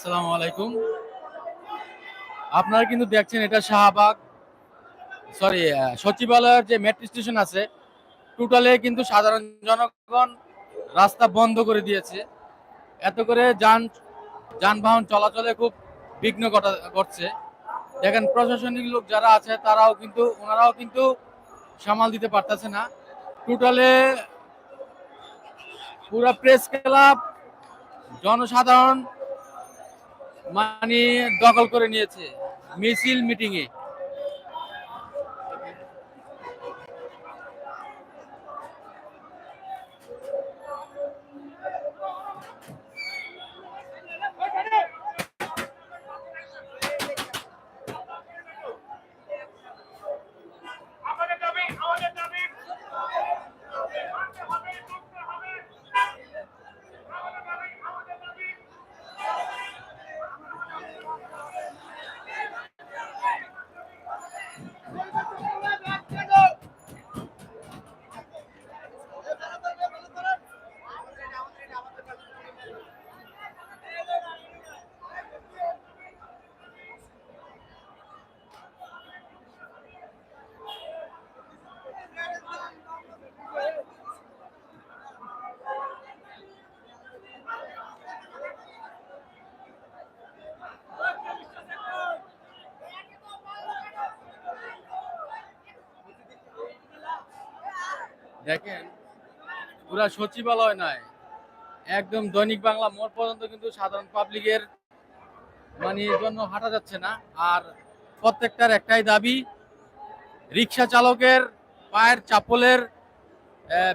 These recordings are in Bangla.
আসসালামু আলাইকুম। আপনারা কিন্তু দেখছেন এটা শাহবাগ সরি সচিবালয়ের যে মেট্রো স্টেশন আছে টোটালে কিন্তু সাধারণ জনগণ রাস্তা বন্ধ করে দিয়েছে। এত করে যান, যানবাহন চলাচলে খুব বিঘ্ন ঘটা- ঘটছে। দেখেন প্রশাসনিক লোক যারা আছে, তারাও কিন্তু, ওনারাও কিন্তু সামাল দিতে পারতেছে না। টোটালে পুরা প্রেস ক্লাব, জনসাধারণ মানে দখল করে নিয়েছে মিছিল মিটিং দেখেন, পুরা সচিবালয় নয় একদম দৈনিক বাংলা মোড় পর্যন্ত কিন্তু সাধারণ পাবলিকের মানে জন্য হাঁটা যাচ্ছে না। আর প্রত্যেকটার একটাই দাবি, রিক্সা চালকের পায়ের চাপলের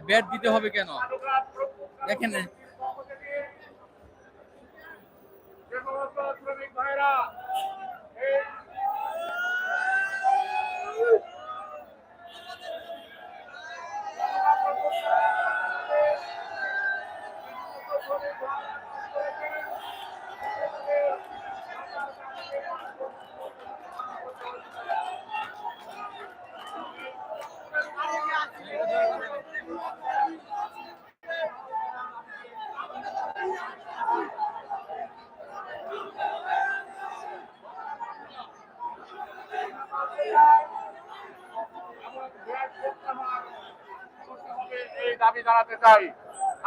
ব্যাট দিতে হবে কেন? দেখেন ভাইরা দাবি জানাতে চাই।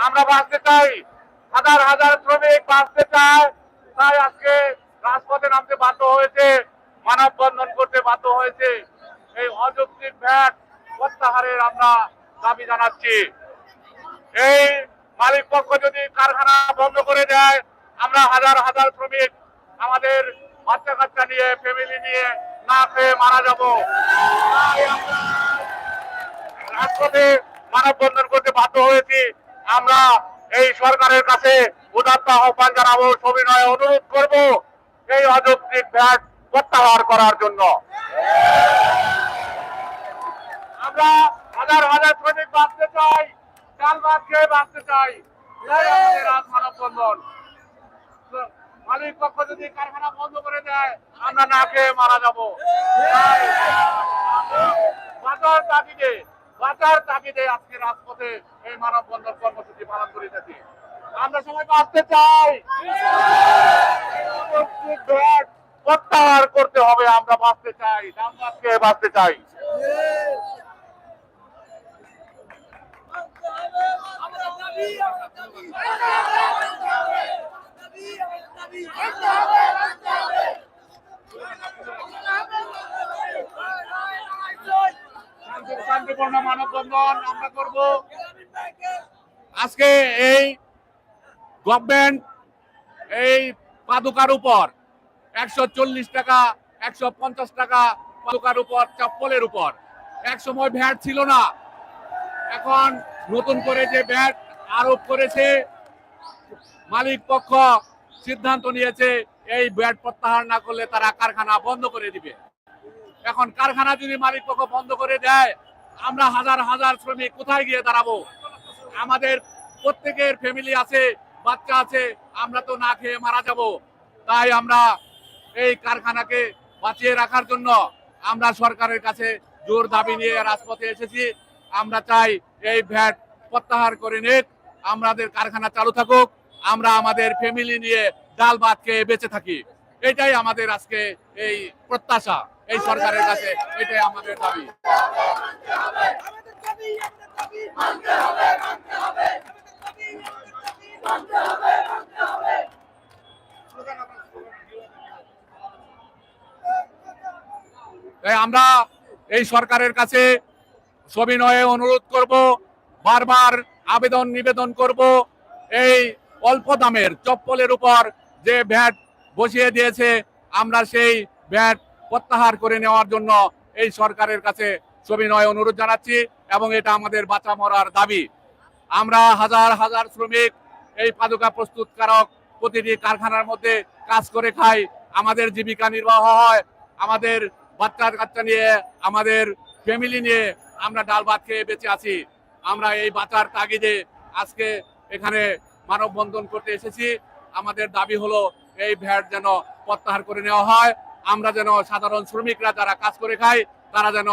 আমরা বাঁচতে চাই। হাজার হাজার শ্রমিক বাঁচতে চায়। তাই আজকে রাজপথে নামতে বাধ্য হয়েছে। মানববন্ধন করতে বাধ্য হয়েছে। এই অযৌক্তিক ভ্যাট প্রত্যাহারের আমরা দাবি জানাচ্ছি। এই মালিক পক্ষ যদি কারখানা বন্ধ করে দেয়, আমরা হাজার হাজার শ্রমিক আমাদের বাচ্চা কাচ্চা নিয়ে ফ্যামিলি নিয়ে না খেয়ে মারা যাব। রাজপথে মানববন্ধন করতে বাধ্য হয়েছি। আমরা এই সরকারের কাছে উদাত্ত আহ্বান জানাব, সবিনয় অনুরোধ করব এই অযৌক্তিক ভ্যাট প্রত্যাহার করার জন্য। আমরা হাজার হাজার শ্রমিক বাঁচতে চাই, চাল খেয়ে বাঁচতে চাই। মানববন্ধন। মালিক পক্ষ যদি কারখানা বন্ধ করে দেয়, আমরা না খেয়ে মারা যাব। বাজার তাগিদে বাজার তাগিদে আজকে রাজপথে এই মানববন্ধন কর্মসূচি পালন করিতেছি। আমরা সবাই বাঁচতে চাই। প্রত্যাহার করতে হবে, আমরা বাঁচতে চাই। দাম খেয়ে বাঁচতে চাই। শান্তি- শান্তিপূর্ণ মানববন্ধন আমরা করব। আজকে এই গভর্নমেন্ট এই পাদুকার উপর একশো চল্লিশ টাকা, একশো পঞ্চাশ টাকা পাদুকার উপর, চপ্পলের উপর। এক সময় ভ্যাট ছিল না। এখন নতুন করে যে ভ্যাট আরোপ করেছে, মালিক পক্ষ সিদ্ধান্ত নিয়েছে, এই ভ্যাট প্রত্যাহার না করলে তারা কারখানা বন্ধ করে দিবে। এখন কারখানা যদি মালিক পক্ষ বন্ধ করে দেয়, আমরা হাজার হাজার শ্রমিক কোথায় গিয়ে দাঁড়াবো? আমাদের প্রত্যেকের ফ্যামিলি আছে, বাচ্চা আছে, আমরা তো না খেয়ে মারা যাব। তাই আমরা এই কারখানাকে বাঁচিয়ে রাখার জন্য আমরা সরকারের কাছে জোর দাবি নিয়ে রাজপথে এসেছি। আমরা চাই এই ভ্যাট প্রত্যাহার করে নিক। আমাদের কারখানা চালু থাকুক। আমরা আমাদের ফ্যামিলি নিয়ে ডাল ভাত খেয়ে বেঁচে থাকি। এটাই আমাদের আজকে এই প্রত্যাশা। এই সরকারের কাছে, এটাই আমাদের দাবি। আমরা এই সরকারের কাছে সবিনয়ে অনুরোধ করব, বারবার আবেদন নিবেদন করব, এই অল্প দামের চপ্পলের উপর যে ভ্যাট বসিয়ে দিয়েছে, আমরা সেই ভ্যাট প্রত্যাহার করে নেওয়ার জন্য এই সরকারের কাছে সবিনয় অনুরোধ জানাচ্ছি এবং এটা আমাদের বাঁচা মরার দাবি। আমরা হাজার হাজার শ্রমিক, এই পাদুকা প্রস্তুতকারক প্রতিটি কারখানার মধ্যে কাজ করে খাই। আমাদের জীবিকা নির্বাহ হয়, আমাদের বাচ্চা কাচ্চা নিয়ে, আমাদের ফ্যামিলি নিয়ে আমরা ডাল ভাত খেয়ে বেঁচে আছি। আমরা এই বাঁচার তাগিদে আজকে এখানে মানববন্ধন করতে এসেছি। আমাদের দাবি হলো এই ভ্যাট যেন প্রত্যাহার করে নেওয়া হয়। আমরা যেন সাধারণ শ্রমিকরা যারা কাজ করে খায় তারা যেন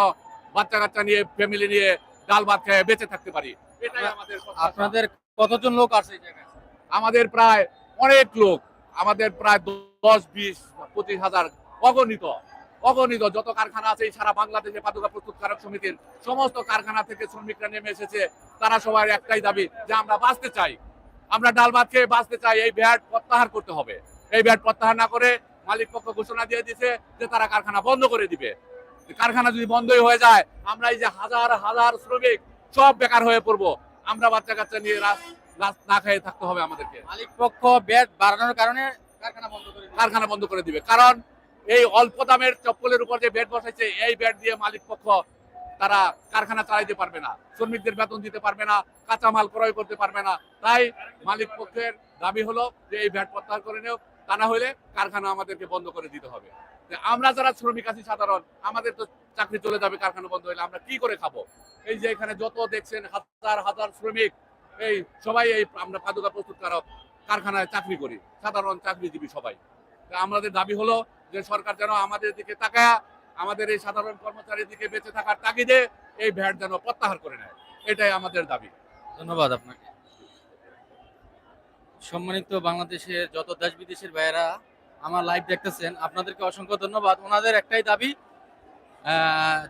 বাচ্চা কাচ্চা নিয়ে ফ্যামিলি নিয়ে ডাল ভাত খেয়ে বেঁচে থাকতে পারি। আপনাদের কতজন লোক আছে আমাদের প্রায় অনেক লোক। আমাদের প্রায় দশ বিশ পঁচিশ হাজার অগণিত। অগণিত। যত কারখানা আছে সারা বাংলাদেশে পাদুকা প্রস্তুতকারক সমিতির সমস্ত কারখানা থেকে শ্রমিকরা নেমে এসেছে। তারা সবার একটাই দাবি যে আমরা বাঁচতে চাই। আমরা ডাল ভাত খেয়ে বাঁচতে চাই। এই ভ্যাট প্রত্যাহার করতে হবে। এই ভ্যাট প্রত্যাহার না করে মালিক পক্ষ ঘোষণা দিয়ে দিয়েছে যে তারা কারখানা বন্ধ করে দিবে। কারখানা যদি বন্ধই হয়ে যায় আমরা এই যে হাজার হাজার শ্রমিক সব বেকার হয়ে পড়ব। আমরা বাচ্চা কাচ্চা নিয়ে রাস- রাস না খেয়ে থাকতে হবে আমাদেরকে। মালিক পক্ষ ব্যাট বাড়ানোর কারণে কারখানা বন্ধ করে। কারখানা বন্ধ করে দিবে। কারণ এই অল্প দামের চপ্পলের উপর যে বেড বসাইছে এই বেড দিয়ে মালিক পক্ষ তারা কারখানা চালাইতে পারবে না। শ্রমিকদের বেতন দিতে পারবে না কাঁচামাল ক্রয় করতে পারবে না। তাই মালিক পক্ষের দাবি হলো যে এই ভ্যাট প্রত্যাহার করে নেও। তা না হলে কারখানা আমাদেরকে বন্ধ করে দিতে হবে। আমরা যারা শ্রমিক আছি সাধারণ, আমাদের তো চাকরি চলে যাবে, কারখানা বন্ধ হলে আমরা কি করে খাব? এই যে এখানে যত দেখছেন হাজার হাজার শ্রমিক, এই সবাই এই আমরা পাদুকা প্রস্তুতকারক কারখানায় চাকরি করি, সাধারণ চাকরিজীবী সবাই। আমাদের দাবি হলো যে সরকার যেন আমাদের দিকে তাকায়, আমাদের এই সাধারণ কর্মচারীর দিকে বেঁচে থাকার তাগিদে এই ভ্যাট যেন প্রত্যাহার করে নেয়। এটাই আমাদের দাবি। ধন্যবাদ আপনাকে। সম্মানিত বাংলাদেশের যত দেশ বিদেশের ভাইয়েরা আমার লাইভ দেখতেছেন, আপনাদেরকে অসংখ্য ধন্যবাদ। ওনাদের একটাই দাবি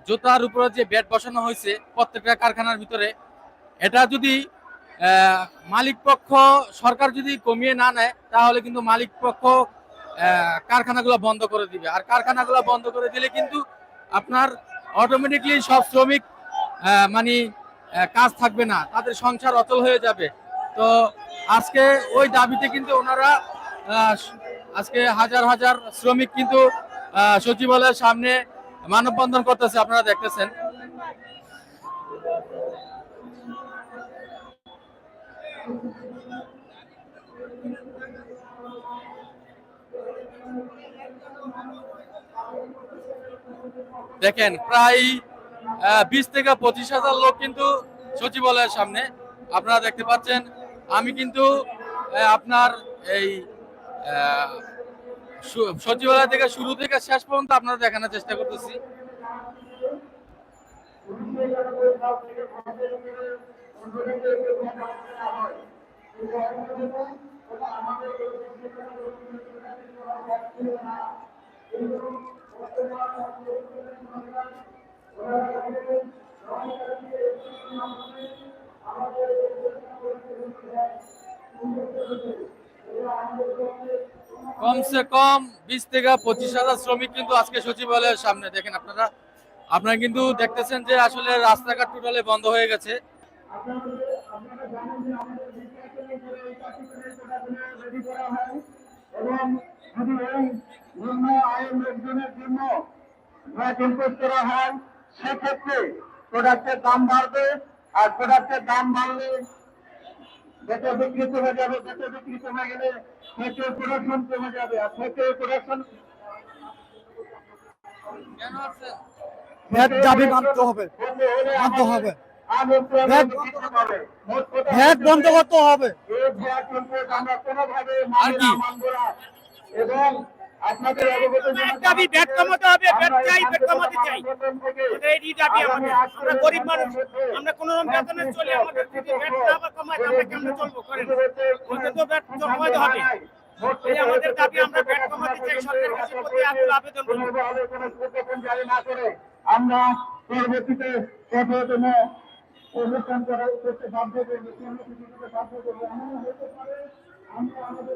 জুতার উপরে যে ব্যাট বসানো হয়েছে প্রত্যেকটা কারখানার ভিতরে, এটা যদি মালিক পক্ষ, সরকার যদি কমিয়ে না নেয়, তাহলে কিন্তু মালিক পক্ষ কারখানাগুলো বন্ধ করে দিবে। আর কারখানাগুলো বন্ধ করে দিলে কিন্তু আপনার অটোমেটিকলি সব শ্রমিক মানে কাজ থাকবে না। তাদের সংসার অচল হয়ে যাবে। তো আজকে ওই দাবিতে কিন্তু ওনারা আজকে হাজার হাজার শ্রমিক কিন্তু সচিবালয়ের সামনে মানববন্ধন করতেছে, আপনারা দেখতেছেন। দেখেন, প্রায় বিশ থেকে পঁচিশ হাজার লোক কিন্তু সচিবালয়ের সামনে, আপনারা দেখতে পাচ্ছেন আমি কিন্তু আপনার এই সচিবালয় থেকে শুরু থেকে শেষ পর্যন্ত আপনারা দেখানোর চেষ্টা করতেছি। কমসে কম বিশ থেকে পঁচিশ হাজার শ্রমিক কিন্তু আজকে সচিবালয়ের সামনে। দেখেন আপনারা আপনারা কিন্তু দেখতেছেন যে আসলে রাস্তাঘাট টোটালে বন্ধ হয়ে গেছে। সেক্ষেত্রে প্রোডাক্টের দাম বাড়বে। আর প্রোডাক্টের দাম বাড়লে বেচা বিক্রি কমে যাবে বেচা বিক্রি কমে গেলে থেকে প্রোডাকশন কমে যাবে। আর থেকে প্রোডাকশন ভ্যাট দাবি মানতে হবে। মানতে হবে। ভ্যাট ভ্যাট বন্ধ করতে হবে। আর এবং আপনাদের অবগত দাবি, ভ্যাট কমাতে হবে, ভ্যাট চাই, ভ্যাট কমাতে চাই। এটাই দাবি আমাদের। আমরা গরিব মানুষ। আমরা কোনো রকম বেতনে চলি, আমাদের যদি ভ্যাট না কমায়, আমরা কেমনে চলবো? করেন। আমাদের তো ভ্যাট কমাতে হবে। এই আমাদের দাবি আমরা ভ্যাট কমাতে চাই সরকারের কাছে প্রতি আবেদন করব না করে আমরা পরবর্তীতে কঠোরতম অনুষ্ঠান করা করতে বাধ্য করব কর্মসূচি দিতে বাধ্য করব এমন হতে পারে আমরা আমাদের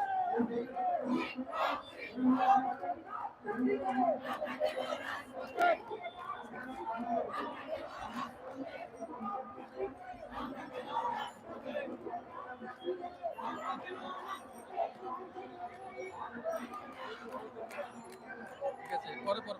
ঠিক আছে পরে পরে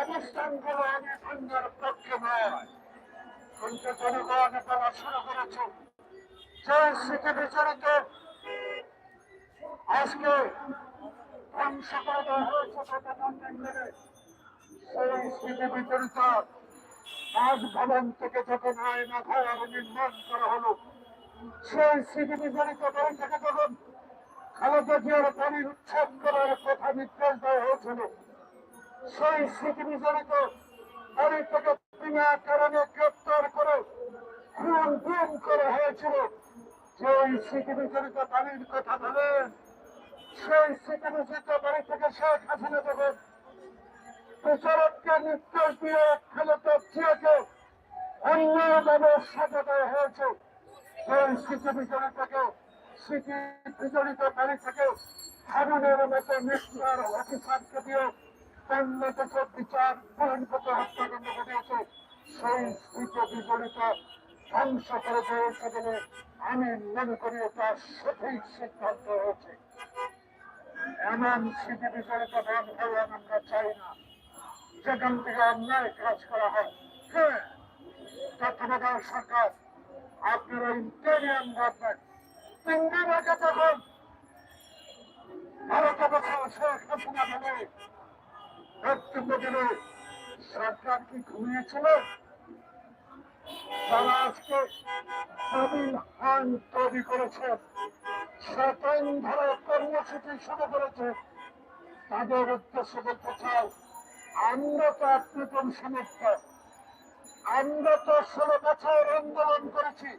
অনুষ্ঠানগুলো আমি ফিঙ্গার পক্ষে নয় কিন্তু জনগণ বলা শুরু করেছে। যে স্মৃতি বিচলিত আজকে ধ্বংস করে দেওয়া হয়েছে সেই স্মৃতি বিচলিত রাজভবন থেকে যখন আয়না ঘর নির্মাণ করা হলো, সেই স্মৃতি বিচলিত ভবন থেকে যখন খালেদা জিয়ার পানি উচ্ছেদ করার কথা নির্দেশ দেওয়া হয়েছিল সেই স্মৃতি বাড়ি থেকে বিনা কারণে গ্রেপ্তার করে খুন খুন করা হয়েছিল। সেই স্মৃতি বিচলিত পানির কথা বলেন সেই স্মৃতি বিচলিত বাড়ি থেকে শেখ হাসিনা যখন বিচারককে নির্দেশ দিয়ে খালেদা জিয়াকে অন্যভাবে সাজাতে হয়েছে, সেই স্মৃতি বিচলিতকে স্মৃতি বিচলিত বাড়ি থেকে হারুনের মতো মিস্টার অফিসারকে দিয়ে বাংলাদেশের বিচার পরিণত হত্যাকাণ্ড ঘটিয়েছে সেই স্মৃতি বিচলিত ধ্বংস করে দিয়েছে বলে আমি মনে করি এটা সঠিক সিদ্ধান্ত হয়েছে এমন স্মৃতি বিচলিত ভাব হওয়া আমরা চাই না যেখান থেকে অন্যায় কাজ করা হয় তত্ত্বাবধায়ক সরকার আপনারা ইন্টারিয়াম গভর্নমেন্ট তিন দিন আগে যখন ভারতে বসে শেখ হাসিনা বলে দিল সরকার কি ঘুমিয়েছিল। তারা আজকে নবীন আইন তৈরি কর্মসূচি শুরু করেছে। তাদের উদ্দেশ্য বলতে চাই তো আপনাদের সমর্থক আমরা তো ষোলো বছর আন্দোলন করেছি।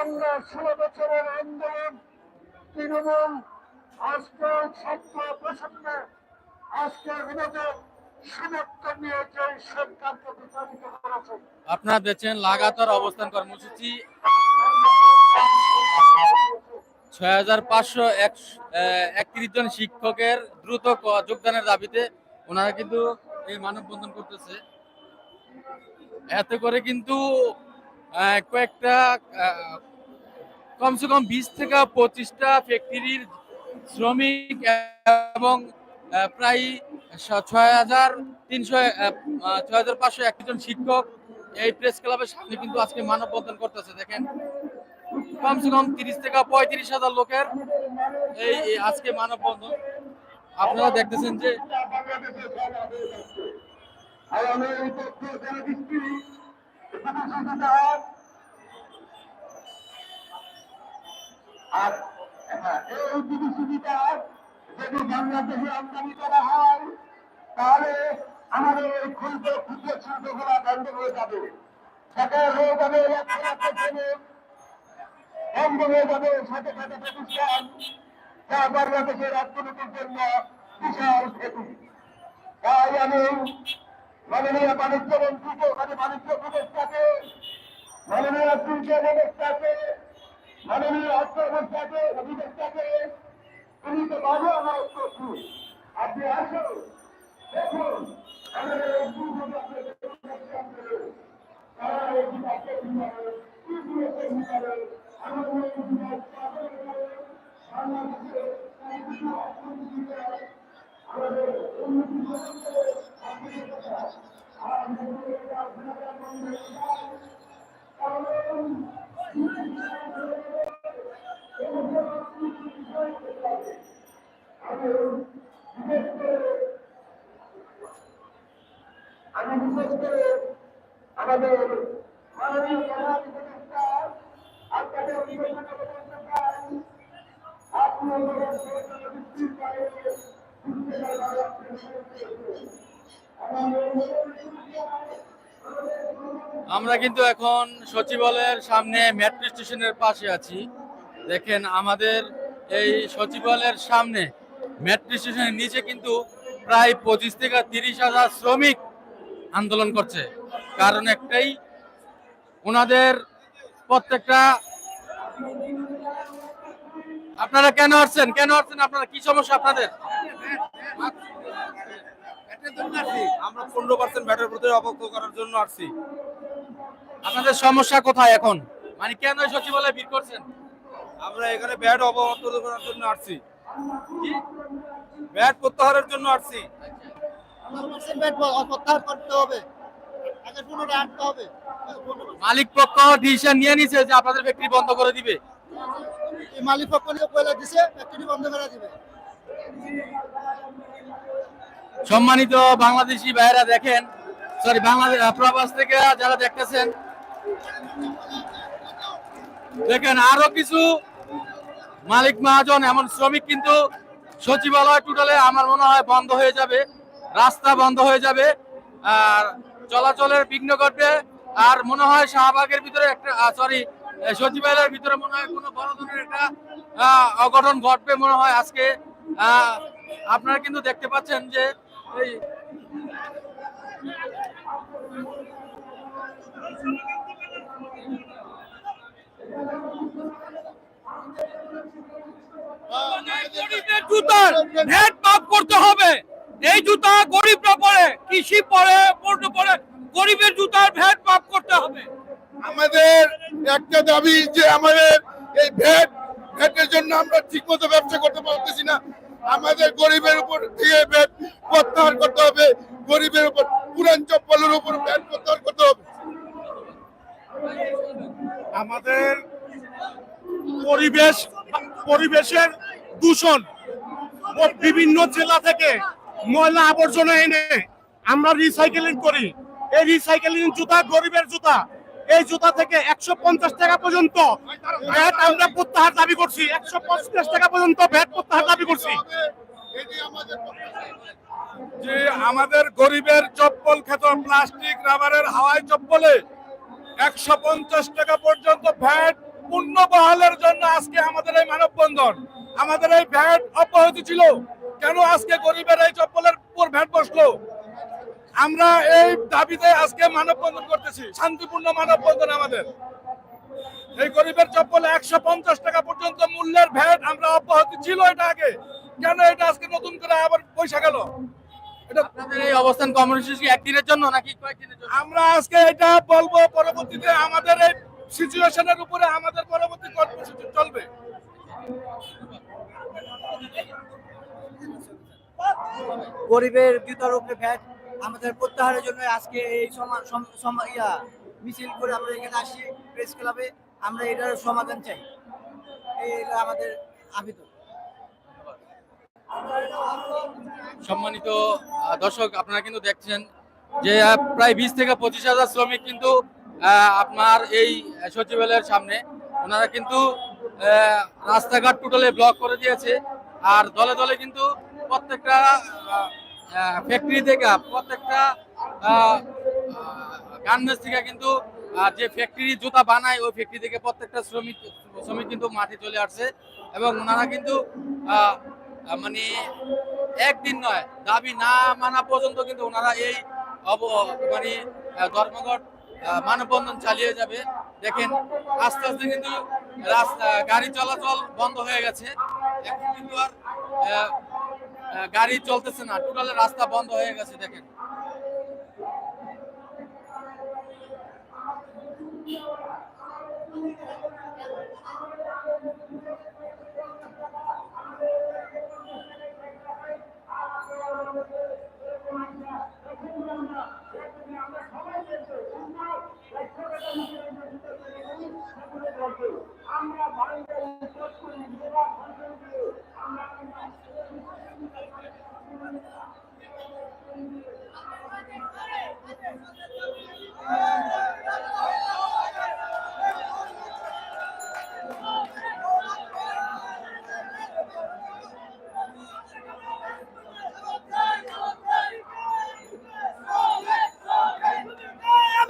আমরা ষোলো বছরের আন্দোলন তৃণমূল আজকে ছাত্র প্রসন্ন আজকে আমাদের সমর্থন নিয়ে যে সরকারকে বিচারিত করেছে আপনারা দেখছেন লাগাতার অবস্থান কর্মসূচি। ছয় হাজার পাঁচশো একত্রিশ জন শিক্ষকের দ্রুত যোগদানের দাবিতে ওনারা কিন্তু এই মানববন্ধন করতেছে। এতে করে কিন্তু কয়েকটা কমসে কম বিশ থেকে পঁচিশটা ফ্যাক্টরির শ্রমিক এবং প্রায় ছয় হাজার তিনশো ছয় হাজার পাঁচশো একজন শিক্ষক এই প্রেস ক্লাবের সামনে কিন্তু আজকে মানববন্ধন করতেছে দেখেন। কমসে কম তিরিশ থেকে পঁয়ত্রিশ হাজার লোকের এই আজকে মানববন্ধন। আপনারা দেখতেছেন যে আর হ্যাঁ, এই বিদেশিটা যদি বাংলাদেশে আমদানি করা হয়, তাহলে আমাদের এই ক্ষুদ্র ক্ষুদ্র শিল্পগুলা বন্ধ হয়ে যাবে। সেটা হয়ে যাবে বন্ধ হয়ে যাবে সাথে সাথে প্রতিষ্ঠান, যা বাংলাদেশের অর্থনীতির জন্য বিশাল ক্ষতি। তাই আমি মাননীয় বাণিজ্য মন্ত্রীকে মানে বাণিজ্য উপদেষ্টাকে মাননীয় শিল্প উপদেষ্টাকে মাননীয় অর্থ উপদেষ্টাকে উপদেষ্টাকে তুমি তো বাবু আমার শত্রু আপনি আসুন দেখুন আমাদের এই দুর্যোগ আপনাদের প্রতিষ্ঠান করে তারা এই বিভাগকে বিভাগে কি দিয়েছে বিভাগে আমাদের এই বিভাগ পালন করে বাংলাদেশে কিছু অর্থনীতিতে আমাদের উন্নতি করতে আপনাদের কথা আর আমাদের এটা বিভাগের মধ্যে কারণ আমি বিশেষ করে আমি বিশেষ করে আমাদের মাননীয় প্রধান উপদেষ্টা আপনাদের বিবেচনা করতে চাই আপনি আমাদের সরকার বৃষ্টির পায়ে আমরা কিন্তু এখন সচিবালয়ের সামনে মেট্রো স্টেশনের পাশে আছি। দেখেন আমাদের এই সচিবালয়ের সামনে মেট্রো স্টেশনের নিচে কিন্তু প্রায় পঁচিশ থেকে তিরিশ হাজার শ্রমিক আন্দোলন করছে। কারণ একটাই, ওনাদের প্রত্যেকটা আপনারা কেন আসছেন? কেন আসছেন আপনারা? কি সমস্যা আপনাদের? আমরা পনেরো পার্সেন্ট ব্যাটের প্রতি অবজ্ঞ করার জন্য আসছি। আপনাদের সমস্যা কোথায় এখন? মানে কেন সচিবালয়ে ভিড় করছেন? আমরা এখানে ব্যাট অবগত করার জন্য আসছি। ব্যাট প্রত্যাহারের জন্য আসছি। প্রত্যাহার করতে হবে। আগে পুনরায় মালিক পক্ষ ডিসিশন নিয়ে নিছে যে আপনাদের ফ্যাক্টরি বন্ধ করে দিবে। এই মালিক পক্ষ নিয়ে কয়লা দিছে ফ্যাক্টরি বন্ধ করে দিবে। সম্মানিত বাংলাদেশি ভাইয়েরা দেখেন সরি বাংলাদেশ প্রবাস থেকে যারা দেখতেছেন দেখেন, আরও কিছু মালিক মহাজন, এমন শ্রমিক কিন্তু সচিবালয় টোটালে আমার মনে হয় বন্ধ হয়ে যাবে, রাস্তা বন্ধ হয়ে যাবে, আর চলাচলের বিঘ্ন ঘটবে, আর মনে হয় শাহবাগের ভিতরে একটা সরি সচিবালয়ের ভিতরে মনে হয় কোনো বড় ধরনের একটা অঘটন ঘটবে মনে হয় আজকে। আপনারা কিন্তু দেখতে পাচ্ছেন যে এই জুতার ভ্যাট মাফ করতে হবে। এই জুতা গরিবরা পরে কৃষি পরে পণ্য পরে গরিবের জুতার ভ্যাট মাফ করতে হবে। আমাদের একটা দাবি যে আমাদের এই ভ্যাট ভ্যাটের জন্য আমরা ঠিকমতো ব্যবসা করতে পারতেছি না। আমাদের গরিবের উপর দিয়ে ভ্যাট প্রত্যাহার করতে হবে গরিবের উপর পুরান চপ্পলের উপর ভ্যাট প্রত্যাহার করতে হবে। আমাদের পরিবেশ, পরিবেশের দূষণ। বিভিন্ন জেলা থেকে ময়লা আবর্জনা এনে আমরা রিসাইকেলিং করি। এই রিসাইকেলিং জুতা গরিবের জুতা। এই জুতা থেকে একশো পঞ্চাশ টাকা পর্যন্ত ভ্যাট আমরা প্রত্যাহার দাবি করছি। একশো পঞ্চাশ টাকা পর্যন্ত ভ্যাট প্রত্যাহার দাবি করছি। যে আমাদের গরিবের চপ্পল খেত, প্লাস্টিক, রাবারের হাওয়ায় চপ্পলে একশো পঞ্চাশ টাকা পর্যন্ত ভ্যাট পূর্ণ বহালের জন্য আজকে আমাদের এই মানববন্ধন আমাদের এই ভ্যাট অব্যাহতি ছিল। কেন আজকে গরিবের এই চপ্পলের উপর ভ্যাট বসল? আমরা এই দাবিতে আজকে মানববন্ধন করতেছি শান্তিপূর্ণ মানববন্ধন আমাদের। এই গরিবের চপ্পলে একশো পঞ্চাশ টাকা পর্যন্ত মূল্যের ভ্যাট আমরা অব্যাহতি ছিল এটা আগে। কেন এটা আজকে নতুন করে আবার পয়সা গেল এটা এই অবস্থান কর্মসূচি একদিনের জন্য নাকি কয়েকদিনের জন্য? আমরা আজকে এটা বলব পরবর্তীতে আমাদের এই সিচুয়েশনের উপরে আমাদের পরবর্তী কর্মসূচি চলবে। গরিবের উপরে ভ্যাট আমাদের প্রত্যাহারের জন্য আজকে এই ইয়া মিছিল করে আমরা এখানে আসি প্রেস ক্লাবে আমরা এটার সমাধান চাই। এই এটা আমাদের আবেদন। সম্মানিত দর্শক আপনারা কিন্তু দেখছেন যে প্রায় বিশ থেকে পঁচিশ হাজার শ্রমিক কিন্তু আপনার এই সচিবালয়ের সামনে। ওনারা কিন্তু রাস্তাঘাট টোটালে ব্লক করে দিয়েছে। আর দলে দলে কিন্তু প্রত্যেকটা ফ্যাক্টরি থেকে, প্রত্যেকটা গার্মেন্টস থেকে কিন্তু যে ফ্যাক্টরি জুতা বানায়, ওই ফ্যাক্টরি থেকে প্রত্যেকটা শ্রমিক শ্রমিক কিন্তু মাঠে চলে আসছে। এবং ওনারা কিন্তু মানে একদিন নয়, দাবি না মানা পর্যন্ত কিন্তু ওনারা এই মানে ধর্মঘট মানববন্ধন চালিয়ে যাবে। দেখেন, আস্তে আস্তে কিন্তু রাস্তা, গাড়ি চলাচল বন্ধ হয়ে গেছে। এখন কিন্তু আর গাড়ি চলতেছে না। টোটাল রাস্তা বন্ধ হয়ে গেছে, দেখেন।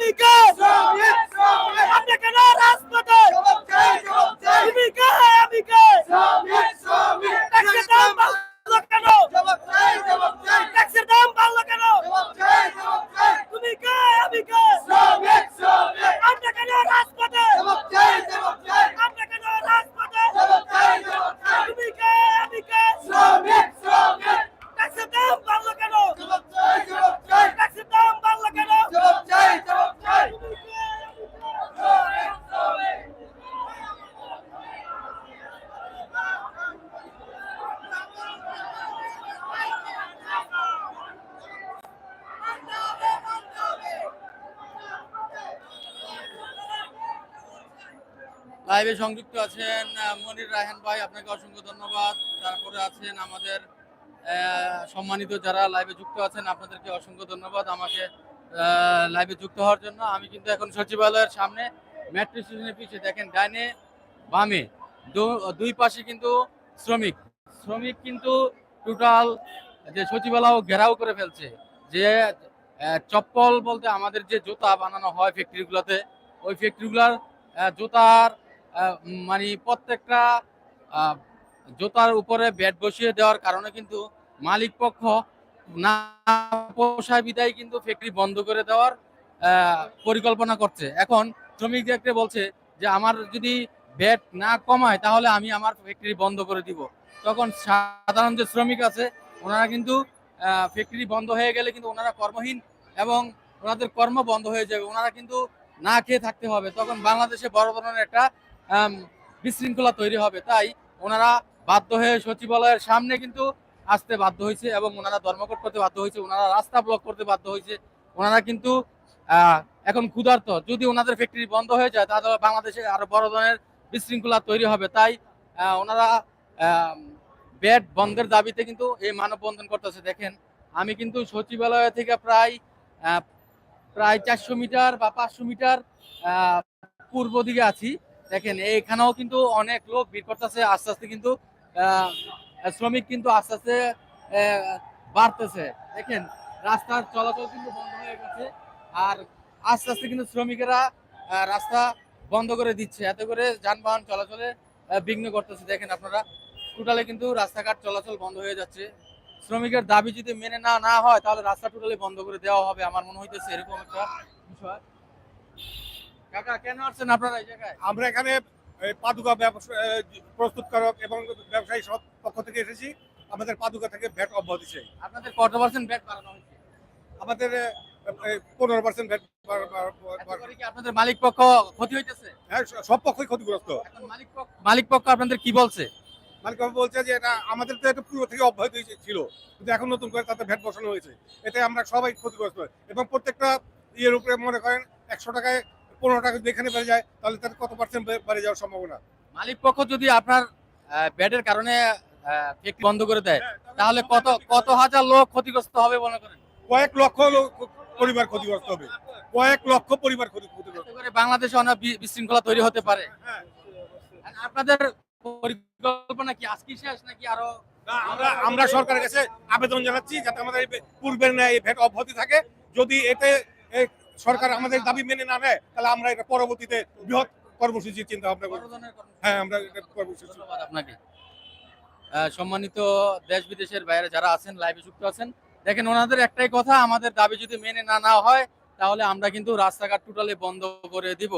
আমি কে আপনি কেন রাজপথে তুমি কে আমি কে ট্যাক্সের দাম বাড়লো কেন ট্যাক্সের দাম বাড়লো কেন তুমি কে আমি কে আপনি কেন রাজপথে আপনি কেন রাজপথে তুমি কে আমি কে ট্যাক্সের দাম বাড়লো কেন ট্যাক্সের দাম বাড়লো কেন তুমি কে আমি কে? লাইভে সংযুক্ত আছেন মনির রায়হান ভাই, আপনাকে অসংখ্য ধন্যবাদ। তারপরে আছেন আমাদের সম্মানিত যারা লাইভে যুক্ত আছেন, আপনাদেরকে অসংখ্য ধন্যবাদ আমাকে লাইভে যুক্ত হওয়ার জন্য। আমি কিন্তু এখন সচিবালয়ের সামনে মেট্রো স্টেশনের পিছিয়ে দেখেন ডাইনে বামে দুই পাশে কিন্তু শ্রমিক। শ্রমিক কিন্তু টোটাল যে সচিবালয় ঘেরাও করে ফেলছে। যে চপ্পল বলতে আমাদের যে জুতা বানানো হয় ফ্যাক্টরিগুলোতে ওই ফ্যাক্টরিগুলোর জুতার মানে প্রত্যেকটা জুতার উপরে ব্যাট বসিয়ে দেওয়ার কারণে কিন্তু মালিক পক্ষ না পোষায় বিদায় কিন্তু ফ্যাক্টরি বন্ধ করে দেওয়ার পরিকল্পনা করছে। এখন শ্রমিকদেরকে বলছে যে, আমার যদি ব্যাট না কমায় তাহলে আমি আমার ফ্যাক্টরি বন্ধ করে দিব। তখন সাধারণ যে শ্রমিক আছে, ওনারা কিন্তু ফ্যাক্টরি বন্ধ হয়ে গেলে কিন্তু ওনারা কর্মহীন এবং ওনাদের কর্ম বন্ধ হয়ে যাবে। ওনারা কিন্তু না খেয়ে থাকতে হবে। তখন বাংলাদেশে বড় ধরনের একটা বিশৃঙ্খলা তৈরি হবে। তাই ওনারা বাধ্য হয়ে সচিবালয়ের সামনে কিন্তু আসতে বাধ্য হয়েছে এবং ওনারা ধর্মঘট করতে বাধ্য হয়েছে, ওনারা রাস্তা ব্লক করতে বাধ্য হয়েছে। ওনারা কিন্তু এখন ক্ষুধার্ত। যদি ওনাদের ফ্যাক্টরি বন্ধ হয়ে যায়, তাহলে বাংলাদেশে আরও বড় ধরনের বিশৃঙ্খলা তৈরি হবে। তাই ওনারা ব্যাট বন্ধের দাবিতে কিন্তু এই মানববন্ধন করতেছে। দেখেন, আমি কিন্তু সচিবালয় থেকে প্রায় প্রায় চারশো মিটার বা পাঁচশো মিটার পূর্ব দিকে আছি। দেখেন, এখানেও কিন্তু অনেক লোক ভিড় করতেছে, আস্তে আস্তে কিন্তু শ্রমিক কিন্তু আস্তে আস্তে বাড়তেছে। দেখেন, রাস্তার চলাচল কিন্তু বন্ধ হয়ে গেছে, আর আস্তে আস্তে কিন্তু শ্রমিকেরা রাস্তা বন্ধ করে দিচ্ছে। এতে করে যানবাহন চলাচলে বিঘ্ন করতেছে দেখেন আপনারা টোটালে কিন্তু রাস্তাঘাট চলাচল বন্ধ হয়ে যাচ্ছে। শ্রমিকের দাবি যদি মেনে না না হয়, তাহলে রাস্তা টোটালি বন্ধ করে দেওয়া হবে। আমার মনে হইতেছে এরকম একটা বিষয়। কাকা কেন আসছেন আপনারা এই জায়গায়? আমরা এখানে পাদুকা এই, প্রস্তুতকারক এবং ব্যবসায়ী সব পক্ষ থেকে এসেছি। আমাদের পাদুকা থেকে ভ্যাট অব্যাহতি চাই। আপনাদের কত পার্সেন্ট ব্যাট বাড়ানো হয়েছে? আমাদের পনেরো পার্সেন্ট ভ্যাট আপনাদের মালিক পক্ষ ক্ষতি হইতেছে? হ্যাঁ সব পক্ষই ক্ষতিগ্রস্ত। মালিক পক্ষ মালিক পক্ষ আপনাদের কি বলছে? মালিক বাবু বলছে যে এটা আমাদের তো এটা পূর্ব থেকে অব্যাহত ছিল। কিন্তু এখন নতুন করে তাতে ভ্যাট বসানো হয়েছে। এতে আমরা সবাই ক্ষতিগ্রস্ত। এবং প্রত্যেকটা ইয়ের উপরে মনে করেন একশো টাকায় পনেরো টাকা যদি এখানে বেড়ে যায় তাহলে তার কত পার্সেন্ট বেড়ে যাওয়ার সম্ভাবনা? মালিক পক্ষ যদি আপনার ব্যাটের কারণে ফ্যাক্টরি বন্ধ করে দেয় তাহলে কত কত হাজার লোক ক্ষতিগ্রস্ত হবে মনে করেন? কয়েক লক্ষ লোক পরিবার ক্ষতিগ্রস্ত হবে। কয়েক লক্ষ পরিবার ক্ষতিগ্রস্ত করে বাংলাদেশে অনেক বিশৃঙ্খলা তৈরি হতে পারে। হ্যাঁ। আপনাদের পরিকল্পনা কি আজকে শেষ নাকি আরও আমরা আমরা সরকারের কাছে আবেদন জানাচ্ছি যাতে আমাদের পূর্বের ন্যায় ভ্যাট অব্যাহতি থাকে। যদি এতে সরকার আমাদের দাবি মেনে না নেয় তাহলে আমরা এটা পরবর্তীতে বৃহৎ কর্মসূচির চিন্তা ভাবনা করব। হ্যাঁ আমরা এটা কর্মসূচি। আপনাকে। সম্মানিত দেশ বিদেশের বাইরে যারা আছেন লাইভে যুক্ত আছেন দেখেন ওনাদের একটাই কথা আমাদের দাবি যদি মেনে না না হয় তাহলে আমরা কিন্তু রাস্তাঘাট টোটালি বন্ধ করে দিব।